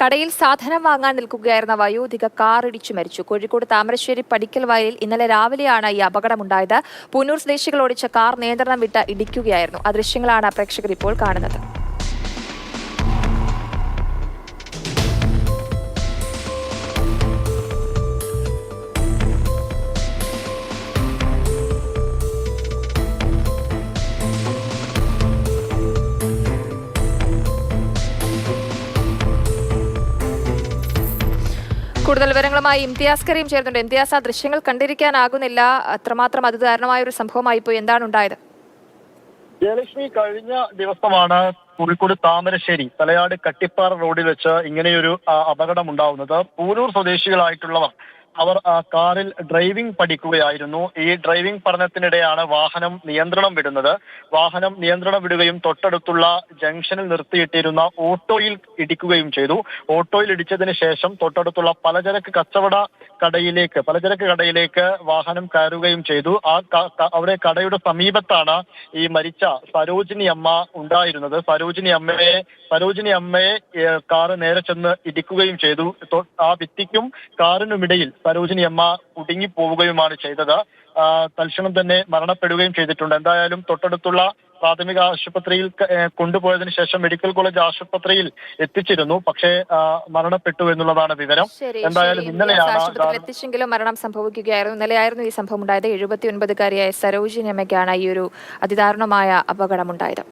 കടയിൽ സാധനം വാങ്ങാൻ നിൽക്കുകയായിരുന്ന വയോധിക കാർ ഇടിച്ചു മരിച്ചു. കോഴിക്കോട് താമരശ്ശേരി പടിക്കൽ വയലിൽ ഇന്നലെ രാവിലെയാണ് ഈ അപകടമുണ്ടായത്. പുനൂർ സ്വദേശികൾ ഓടിച്ച കാർ നിയന്ത്രണം വിട്ട് ഇടിക്കുകയായിരുന്നു. ആ ദൃശ്യങ്ങളാണ് പ്രേക്ഷകർ ഇപ്പോൾ കാണുന്നത്. കൂടുതൽ വിവരങ്ങളുമായി ഇംതിയാസ് കരീം ചേർന്നുണ്ട് ഇംതിയാസ് ആ ദൃശ്യങ്ങൾ കണ്ടിരിക്കാനാകുന്നില്ല. അത്രമാത്രം അത് കാരണമായ ഒരു സംഭവമായിപ്പോയി എന്താണ് ഉണ്ടായത്? ജയലക്ഷ്മി കഴിഞ്ഞ ദിവസമാണ് കോഴിക്കോട് താമരശ്ശേരി തലയാട് കട്ടിപ്പാറ റോഡിൽ വെച്ച് ഇങ്ങനെയൊരു അപകടം ഉണ്ടാവുന്നത്. പൂരൂർ സ്വദേശികളായിട്ടുള്ളവർ അവർ കാറിൽ ഡ്രൈവിംഗ് പഠിക്കുകയായിരുന്നു. ഈ ഡ്രൈവിംഗ് പഠനത്തിനിടെയാണ് വാഹനം നിയന്ത്രണം വിടുന്നത്. വാഹനം നിയന്ത്രണം വിടുകയും തൊട്ടടുത്തുള്ള ജംഗ്ഷനിൽ നിർത്തിയിട്ടിരുന്ന ഓട്ടോയിൽ ഇടിക്കുകയും ചെയ്തു. ഓട്ടോയിൽ ഇടിച്ചതിന് ശേഷം തൊട്ടടുത്തുള്ള പലചരക്ക് കച്ചവട കടയിലേക്ക് പലചരക്ക് കടയിലേക്ക് വാഹനം കയറുകയും ചെയ്തു. ആ അവിടെ കടയുടെ സമീപത്താണ് ഈ മരിച്ച സരോജിനി അമ്മ ഉണ്ടായിരുന്നത്. സരോജിനി അമ്മയെ സരോജിനി അമ്മയെ കാറ് നേരെ ചെന്ന് ഇടിക്കുകയും ചെയ്തു. ആ ഭിത്തിക്കും കാറിനുമിടയിൽ സരോജിനി അമ്മ കുടുങ്ങിപ്പോവുകയുമാണ് ചെയ്തത്. തൽക്ഷണം തന്നെ മരണപ്പെടുകയും ചെയ്തിട്ടുണ്ട്. എന്തായാലും തൊട്ടടുത്തുള്ള പ്രാഥമിക ആശുപത്രിയിൽ കൊണ്ടുപോയതിനു ശേഷം മെഡിക്കൽ കോളേജ് ആശുപത്രിയിൽ എത്തിച്ചിരുന്നു. പക്ഷേ മരണപ്പെട്ടു എന്നുള്ളതാണ് വിവരം. എന്തായാലും. ഇന്നലെയാണ് എത്തിച്ചെങ്കിലും മരണം സംഭവിക്കുകയായിരുന്നു. ഇന്നലെയായിരുന്നു ഈ സംഭവം ഉണ്ടായത്. എഴുപത്തി ഒൻപതുകാരിയായ സരോജിനി അമ്മയ്ക്കാണ് ഈ ഒരു അതിദാരുണമായ അപകടമുണ്ടായത്.